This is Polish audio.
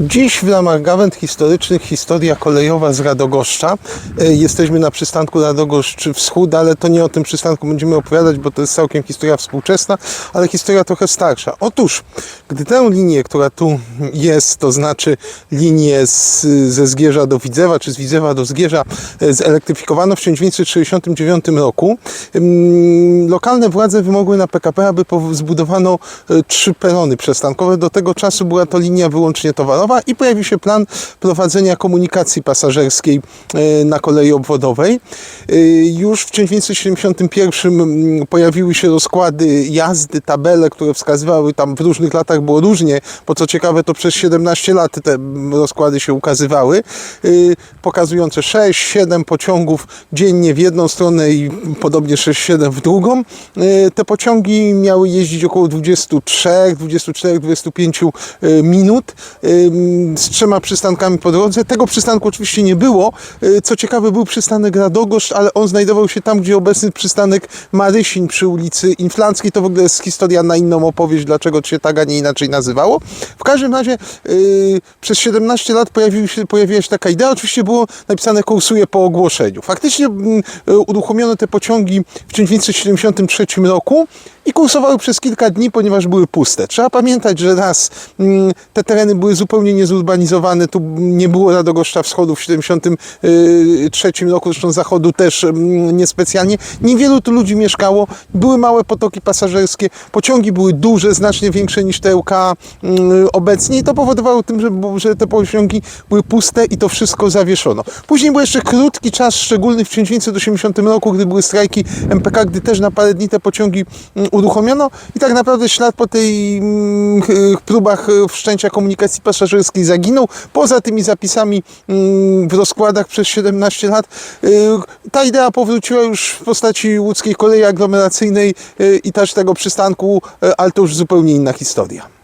Dziś w ramach gawęd historycznych historia kolejowa z Radogoszcza. E, Jesteśmy na przystanku Radogoszcz Wschód, ale to nie o tym przystanku będziemy opowiadać, bo to jest całkiem historia współczesna, ale historia trochę starsza. Otóż, gdy tę linię, która tu jest, to znaczy linię z, ze Zgierza do Widzewa, czy z Widzewa do Zgierza, e, zelektryfikowano w 1969 roku, lokalne władze wymogły na PKP, aby zbudowano e, trzy perony przystankowe. Do tego czasu była to linia wyłącznie towarowa i pojawił się plan prowadzenia komunikacji pasażerskiej e, na kolei obwodowej. E, Już w 1971 mm, pojawiły się rozkłady jazdy, tabele, które wskazywały, tam w różnych latach było różnie, bo co ciekawe to przez 17 lat te mm, rozkłady się ukazywały, e, pokazujące 6-7 pociągów dziennie w jedną stronę i podobnie 6-7 w drugą. Te pociągi miały jeździć około 23, 24, 25 e, minut z trzema przystankami po drodze. Tego przystanku oczywiście nie było. E, Co ciekawe, był przystanek Radogoszcz, ale on znajdował się tam, gdzie obecny przystanek Marysin przy ulicy Inflanckiej. To w ogóle jest historia na inną opowieść, dlaczego się tak, a nie inaczej nazywało. W każdym razie e, przez 17 lat pojawił się, pojawiła się taka idea. Oczywiście było napisane kursuje po ogłoszeniu. Faktycznie mm, e, uruchomiono te pociągi w 1973 roku i kursowały przez kilka dni, ponieważ były puste. Trzeba pamiętać, że raz mm, te tereny były zupełnie niezurbanizowane, tu nie było Radogoszcza Wschodu w 1973 roku, zresztą Zachodu też mm, niespecjalnie. Niewielu tu ludzi mieszkało, były małe potoki pasażerskie, pociągi były duże, znacznie większe niż te LK mm, obecnie. I to powodowało tym, że, że te pociągi były puste i to wszystko zawieszono. Później był jeszcze krótki czas szczególny w 1980 roku, gdy były strajki MPK, gdy też na parę dni te pociągi mm, uruchomiono. I tak naprawdę ślad po tej mm, ch- próbach e, wszczęcia komunikacji pasażerskiej zaginął. Poza tymi zapisami mm, w rozkładach przez 17 lat y, ta idea powróciła już w postaci łódzkiej kolei aglomeracyjnej y, i też tego przystanku, y, ale to już zupełnie inna historia.